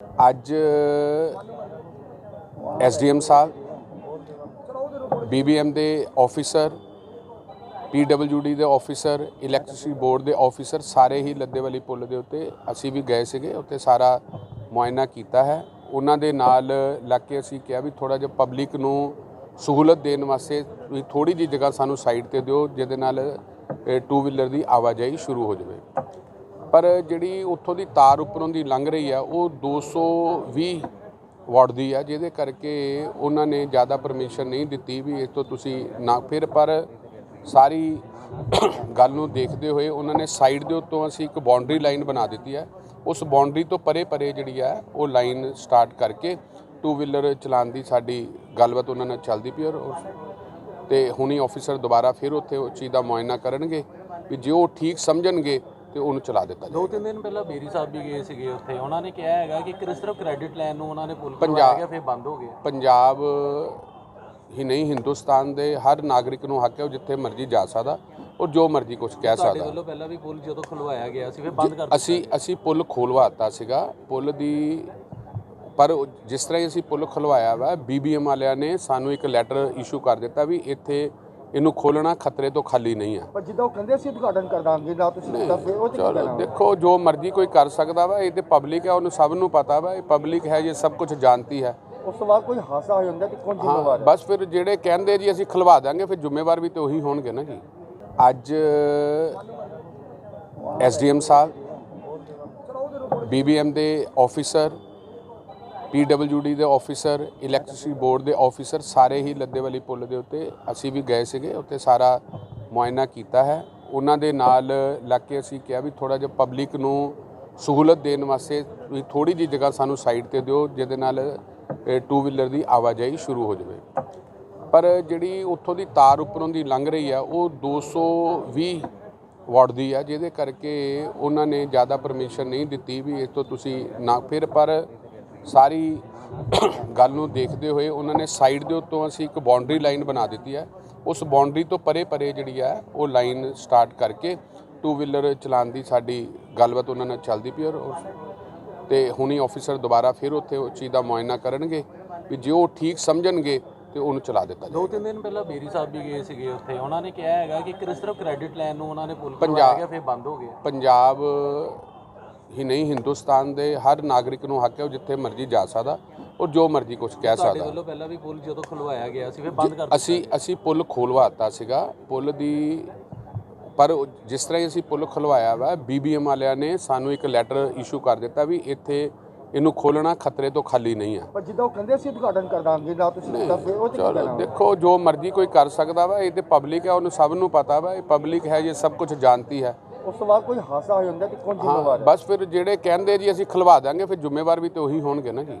ਅੱਜ ਐਸਡੀਐਮ ਸਾਹਿਬ, ਬੀਬੀਐਮ ਦੇ officer, PWD ਦੇ ਆਫੀਸਰ, ਇਲੈਕਟ੍ਰਿਸਿਟੀ ਬੋਰਡ ਦੇ ਆਫੀਸਰ ਸਾਰੇ ਹੀ ਲੱਦੇਵਾਲੀ ਪੁਲ ਦੇ ਉੱਤੇ ਅਸੀਂ ਵੀ ਗਏ ਸੀਗੇ, ਉੱਥੇ ਸਾਰਾ ਮੁਆਇਨਾ ਕੀਤਾ ਹੈ। ਉਹਨਾਂ ਦੇ ਨਾਲ ਲੱਗ ਕੇ ਅਸੀਂ ਕਿਹਾ ਵੀ ਥੋੜਾ ਜਿਹਾ ਪਬਲਿਕ ਨੂੰ ਸਹੂਲਤ ਦੇਣ ਵਾਸਤੇ ਵੀ ਥੋੜੀ ਜਿਹੀ ਜਗ੍ਹਾ ਸਾਨੂੰ ਸਾਈਡ ਤੇ ਦਿਓ, ਜਿਹਦੇ ਨਾਲ ਟੂ ਵੀਲਰ ਦੀ ਆਵਾਜਾਈ ਸ਼ੁਰੂ ਹੋ ਜਾਵੇ। ਪਰ ਜਿਹੜੀ ਉੱਥੋਂ ਦੀ ਤਾਰ ਉੱਪਰੋਂ ਦੀ ਲੰਘ ਰਹੀ ਆ, ਉਹ 220 ਵਾਟ ਦੀ ਆ, ਜਿਹਦੇ ਕਰਕੇ ਉਹਨਾਂ ਨੇ ਜ਼ਿਆਦਾ ਪਰਮਿਸ਼ਨ ਨਹੀਂ ਦਿੱਤੀ ਵੀ ਇਸ ਤੋਂ ਤੁਸੀਂ ਨਾ, ਫਿਰ ਪਰ ਸਾਰੀ ਗੱਲ ਨੂੰ ਦੇਖਦੇ ਹੋਏ ਉਹਨਾਂ ਨੇ ਸਾਈਡ ਦੇ ਉੱਤੋਂ ਅਸੀਂ ਇੱਕ ਬਾਉਂਡਰੀ ਲਾਈਨ ਬਣਾ ਦਿੱਤੀ ਹੈ ਉਸ ਬਾਉਂਡਰੀ ਤੋਂ ਪਰੇ ਪਰੇ ਜਿਹੜੀ ਹੈ ਉਹ ਲਾਈਨ ਸਟਾਰਟ ਕਰਕੇ ਟੂ ਵੀਲਰ ਚਲਾਉਣ ਦੀ ਸਾਡੀ ਗੱਲਬਾਤ ਉਹਨਾਂ ਨਾਲ ਚੱਲਦੀ ਪਈ ਔਰ ਉਸ- ਤੇ ਹੁਣੀ ਆਫੀਸਰ ਦੁਬਾਰਾ ਫਿਰ ਉੱਥੇ ਉਹ ਚੀਜ਼ ਦਾ ਮੁਆਇਨਾ ਕਰਨਗੇ ਵੀ ਜੇ ਉਹ ਠੀਕ ਸਮਝਣਗੇ ਤੇ ਉਹਨੂੰ ਚਲਾ ਦਿੱਤਾ ਦੋ ਤਿੰਨ ਦਿਨ ਪਹਿਲਾਂ ਬੇਰੀ ਸਾਹਿਬ ਵੀ ਗਏ ਸੀਗੇ ਉੱਥੇ। ਉਹਨਾਂ ਨੇ ਕਿਹਾ ਹੈਗਾ ਕਿ ਕਿਸ ਤਰ੍ਹਾਂ ਕ੍ਰੈਡਿਟ ਲੈਣ ਨੂੰ ਉਹਨਾਂ ਨੇ ਪੁੱਲ ਕਰਵਾਇਆ ਗਿਆ ਫਿਰ ਬੰਦ ਹੋ ਗਿਆ। ਪੰਜਾਬ ਹੀ ਨਹੀਂ ਹਿੰਦੁਸਤਾਨ ਦੇ ਹਰ ਨਾਗਰਿਕ ਨੂੰ ਹੱਕ ਹੈ ਉਹ ਜਿੱਥੇ ਮਰਜ਼ੀ ਜਾ ਸਕਦਾ ਔਰ ਜੋ ਮਰਜ਼ੀ ਕੁਝ ਕਹਿ ਤੁਹਾਡੇ ਸਕਦਾ। ਵੱਲੋਂ ਪਹਿਲਾਂ ਵੀ ਪੁੱਲ ਜਦੋਂ ਖੁਲਵਾਇਆ ਗਿਆ ਸੀ ਫਿਰ ਬੰਦ ਕਰ ਅਸੀਂ ਅਸੀਂ ਪੁਲ ਖੋਲਵਾਤਾ ਸੀਗਾ। ਪੁਲ ਦੀ ਪਰ ਜਿਸ ਤਰ੍ਹਾਂ ਅਸੀਂ ਪੁਲ ਖਲਵਾਇਆ ਵਾ ਬੀਬੀਐਮ ਵਾਲਿਆਂ ਨੇ ਸਾਨੂੰ ਇੱਕ ਲੈਟਰ ਇਸ਼ੂ ਕਰ ਦਿੱਤਾ ਵੀ ਇੱਥੇ ਇਹਨੂੰ ਖੋਲਣਾ ਖਤਰੇ ਤੋਂ ਖਾਲੀ ਨਹੀਂ ਆ। ਪਰ ਜਿੱਦਾਂ ਉਹ ਕਹਿੰਦੇ ਸੀ ਉਦਘਾਟਨ ਕਰ ਦਾਂਗੇ ਨਾ ਤੁਸੀਂ ਫਿਰ ਉਹ ਤੇ ਕਹਿਣਾ? ਦੇਖੋ ਜੋ ਮਰਜ਼ੀ ਕੋਈ ਕਰ ਸਕਦਾ ਵਾ ਇਹ ਤੇ ਪਬਲਿਕ ਹੈ ਉਹਨੂੰ ਸਭ ਨੂੰ ਪਤਾ ਵਾ ਇਹ ਪਬਲਿਕ ਹੈ ਇਹ ਸਭ ਕੁਝ ਜਾਣਤੀ ਹੈ। ਉਸ ਤੋਂ ਬਾਅਦ ਕੋਈ ਹਾਸਾ ਹੋ ਜਾਂਦਾ ਕਿ ਕੌਣ ਹਾਂ ਜ਼ਿੰਮੇਵਾਰ ਹੈ? ਬਸ ਫਿਰ ਜਿਹੜੇ ਕਹਿੰਦੇ ਜੀ ਅਸੀਂ ਖਲਵਾ ਦਾਂਗੇ ਫਿਰ ਜ਼ਿੰਮੇਵਾਰ ਵੀ ਤੇ ਉਹੀ ਹੋਣਗੇ ਨਾ ਜੀ। ਅੱਜ ਐਸਡੀਐਮ ਸਾਹਿਬ ਬੀਬੀਐਮ ਦੇ ਆਫੀਸਰ ਪੀਡਬਲਯੂਡੀ ਦੇ ਆਫੀਸਰ, ਇਲੈਕਟ੍ਰਿਸਿਟੀ ਬੋਰਡ ਦੇ ਆਫੀਸਰ ਸਾਰੇ ਹੀ ਲੱਦੇਵਾਲੀ ਪੁਲ ਦੇ ਉੱਤੇ ਅਸੀਂ ਵੀ ਗਏ ਸੀਗੇ, ਉੱਥੇ ਸਾਰਾ ਮੁਆਇਨਾ ਕੀਤਾ ਹੈ। ਉਹਨਾਂ ਦੇ ਨਾਲ ਲੱਗ ਕੇ ਅਸੀਂ ਕਿਹਾ ਵੀ ਥੋੜਾ ਜਿਹਾ ਪਬਲਿਕ ਨੂੰ ਸਹੂਲਤ ਦੇਣ ਵਾਸਤੇ ਵੀ ਥੋੜੀ ਜਿਹੀ ਜਗ੍ਹਾ ਸਾਨੂੰ ਸਾਈਡ ਤੇ ਦਿਓ, ਜਿਹਦੇ ਨਾਲ ਟੂ ਵੀਲਰ ਦੀ ਆਵਾਜਾਈ ਸ਼ੁਰੂ ਹੋ ਜਾਵੇ। ਪਰ ਜਿਹੜੀ ਉੱਥੋਂ ਦੀ ਤਾਰ ਉੱਪਰੋਂ ਦੀ ਲੰਘ ਰਹੀ ਆ, ਉਹ 220 ਵਾਟ ਦੀ ਆ, ਜਿਹਦੇ ਕਰਕੇ ਉਹਨਾਂ ਨੇ ਜ਼ਿਆਦਾ ਪਰਮਿਸ਼ਨ ਨਹੀਂ ਦਿੱਤੀ ਵੀ ਇਸ ਤੋਂ ਤੁਸੀਂ ਨਾ, ਫਿਰ ਪਰ ਸਾਰੀ ਗੱਲ ਨੂੰ ਦੇਖਦੇ ਹੋਏ ਉਹਨਾਂ ਨੇ ਸਾਈਡ ਦੇ ਉੱਤੋਂ ਅਸੀਂ ਇੱਕ ਬਾਉਂਡਰੀ ਲਾਈਨ ਬਣਾ ਦਿੱਤੀ ਹੈ। ਉਸ ਬਾਉਂਡਰੀ ਤੋਂ ਪਰੇ ਪਰੇ ਜਿਹੜੀ ਆ ਉਹ ਲਾਈਨ ਸਟਾਰਟ ਕਰਕੇ ਟੂ ਵੀਲਰ ਚਲਾਉਣ ਦੀ ਸਾਡੀ ਗੱਲਬਾਤ ਉਹਨਾਂ ਨਾਲ ਚੱਲਦੀ ਪਈ ਔਰ ਤੇ ਹੁਣੀ ਆਫੀਸਰ ਦੁਬਾਰਾ ਫਿਰ ਉੱਥੇ ਉਹ ਚੀਜ਼ ਦਾ ਮੁਆਇਨਾ ਕਰਨਗੇ ਵੀ ਜੇ ਉਹ ਠੀਕ ਸਮਝਣਗੇ ਤੇ ਉਹਨੂੰ ਚਲਾ ਦਿੱਤਾ ਦੋ ਤਿੰਨ ਦਿਨ ਪਹਿਲਾਂ ਬੇਰੀ ਸਾਹਿਬ ਵੀ ਗਏ ਸੀਗੇ ਉੱਥੇ। ਉਹਨਾਂ ਨੇ ਕਿਹਾ ਹੈਗਾ ਕਿ ਕਿਸ ਤਰ੍ਹਾਂ ਕ੍ਰੈਡਿਟ ਲੈਣ ਨੂੰ ਉਹਨਾਂ ਨੇ ਪੁੱਲ ਗਿਆ ਫਿਰ ਬੰਦ ਹੋ ਗਿਆ। ਪੰਜਾਬ ਹੀ ਨਹੀਂ ਹਿੰਦੁਸਤਾਨ ਦੇ ਹਰ ਨਾਗਰਿਕ ਨੂੰ ਹੱਕ ਹੈ ਉਹ ਜਿੱਥੇ ਮਰਜ਼ੀ ਜਾ ਸਕਦਾ ਔਰ ਜੋ ਮਰਜ਼ੀ ਕੁਝ ਕਹਿ ਤੁਹਾਡੇ ਸਕਦਾ। ਵੱਲੋਂ ਪਹਿਲਾਂ ਵੀ ਪੁੱਲ ਜਦੋਂ ਖੁਲਵਾਇਆ ਗਿਆ ਸੀ ਫਿਰ ਬੰਦ ਕਰ ਅਸੀਂ ਅਸੀਂ ਪੁਲ ਖੋਲਵਾਤਾ ਸੀਗਾ ਪੁਲ ਦੀ ਪਰ ਉਹ ਜਿਸ ਤਰ੍ਹਾਂ ਹੀ ਅਸੀਂ ਪੁਲ ਖਲਵਾਇਆ ਵਾ ਬੀਬੀਐਮ ਵਾਲਿਆਂ ਨੇ ਸਾਨੂੰ ਇੱਕ ਲੈਟਰ ਇਸ਼ੂ ਕਰ ਦਿੱਤਾ ਵੀ ਇੱਥੇ ਇਹਨੂੰ ਖੋਲਣਾ ਖਤਰੇ ਤੋਂ ਖਾਲੀ ਨਹੀਂ ਆ। ਪਰ ਜਿੱਦਾਂ ਉਹ ਕਹਿੰਦੇ ਸੀ ਉਦਘਾਟਨ ਕਰ ਦਾਂਗੇ ਨਾ ਤੁਸੀਂ ਫਿਰ ਉਹ ਤੇ ਕੀ ਚਲੋ ਕਹਿਣਾ? ਦੇਖੋ ਜੋ ਮਰਜ਼ੀ ਕੋਈ ਕਰ ਸਕਦਾ ਵਾ ਇਹ ਤੇ ਪਬਲਿਕ ਹੈ ਉਹਨੂੰ ਸਭ ਨੂੰ ਪਤਾ ਵਾ ਇਹ ਪਬਲਿਕ ਹੈ ਇਹ ਸਭ ਕੁਝ ਜਾਣਤੀ ਹੈ। ਉਸ ਤੋਂ ਬਾਅਦ ਕੋਈ ਹਾਸਾ ਹੋ ਜਾਂਦਾ ਕਿ ਕੌਣ ਜ਼ਿੰਮੇਵਾਰ ਹੈ? ਬਸ ਫਿਰ ਜਿਹੜੇ ਕਹਿੰਦੇ ਜੀ ਅਸੀਂ ਖਲਵਾ ਦਾਂਗੇ ਫਿਰ ਜ਼ਿੰਮੇਵਾਰ ਵੀ ਤੇ ਉਹੀ ਹੋਣਗੇ ਨਾ ਜੀ।